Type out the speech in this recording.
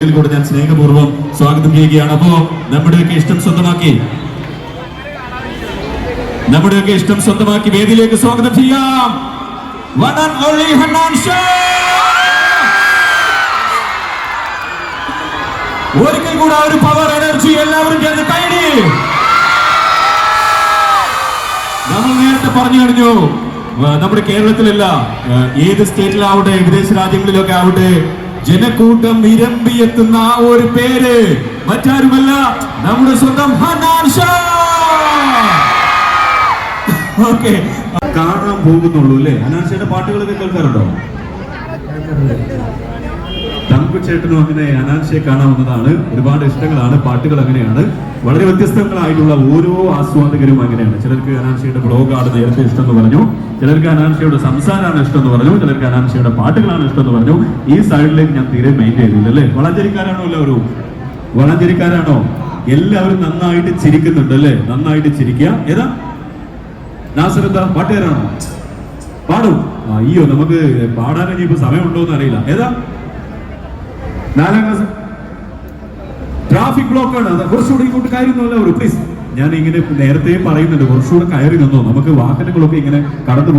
കൂടെ ഞാൻ സ്നേഹപൂർവം സ്വാഗതം ചെയ്യുകയാണ്. അപ്പോ നമ്മുടെയൊക്കെ ഇഷ്ടം സ്വന്തമാക്കി. നമ്മുടെയൊക്കെ ഇഷ്ടം സ്വന്തമാക്കി വേദിയിലേക്ക് സ്വാഗതം ചെയ്യാം. One and only. ഒരിക്കൽ കൂടെ ഒരു പവർ എനർജി എല്ലാവരും ചേർന്ന് കൈ നമ്മൾ നേരത്തെ പറഞ്ഞു കഴിഞ്ഞു നമ്മുടെ കേരളത്തിലല്ല ഏത് സ്റ്റേറ്റിലാവട്ടെ വിദേശ രാജ്യങ്ങളിലൊക്കെ ആവട്ടെ ജനക്കൂട്ടം ഇരമ്പിയെത്തുന്ന ആ ഒരു പേര് മറ്റാരുമല്ല നമ്മുടെ സ്വന്തം ഹനാൻ ഷാ! ഓക്കെ. കാണാൻ പോകുന്നുള്ളൂ അല്ലേ? അനാൻഷയുടെ പാട്ടുകളൊക്കെ കേൾക്കാറുണ്ടോ. തങ്കു ചേട്ടനും അങ്ങനെ അനാൻഷയെ കാണാവുന്നതാണ്. ഒരുപാട് ഇഷ്ടങ്ങളാണ് പാട്ടുകൾ അങ്ങനെയാണ്. വളരെ വ്യത്യസ്തങ്ങളായിട്ടുള്ള ഓരോ ആസ്വാദകരും അങ്ങനെയാണ്. ചിലർക്ക് അനാൻഷയുടെ ബ്ലോഗാണ് നേരത്തെ ഇഷ്ടം എന്ന് പറഞ്ഞു. ചിലർക്ക് അനാൻഷയുടെ സംസാരമാണ് ഇഷ്ടം എന്ന് പറഞ്ഞു. ചിലർക്ക് അനാൻഷയുടെ പാട്ടുകളാണ് ഇഷ്ടം എന്ന് പറഞ്ഞു. ഈ സൈഡിലേക്ക് ഞാൻ തീരെ മെയിൻ ചെയ്തില്ല അല്ലേ? വളഞ്ചേരിക്കാരാണോ എല്ലാവരും? വളഞ്ചേരിക്കാരാണോ? എല്ലാവരും നന്നായിട്ട് ചിരിക്കുന്നുണ്ട് അല്ലേ? നന്നായിട്ട് ചിരിക്കുക. ഏതാ? നാസർ പാട്ടുകാരാണോ? പാടും. അയ്യോ നമുക്ക് പാടാൻ ഇനിയിപ്പോ സമയമുണ്ടോ എന്ന് അറിയില്ല. ഏതാ? നാലാം ക്ലാസ്. ട്രാഫിക് ബ്ലോക്ക് ആണ് അത് കുറച്ചുകൂടി ഇങ്ങോട്ട് കയറി ഒരു പ്ലീസ് ഞാൻ ഇങ്ങനെ നേരത്തെ പറയുന്നുണ്ട് കുറച്ചുകൂടെ കയറി നിന്നോ. നമുക്ക് വാഹനങ്ങളൊക്കെ ഇങ്ങനെ കടന്നു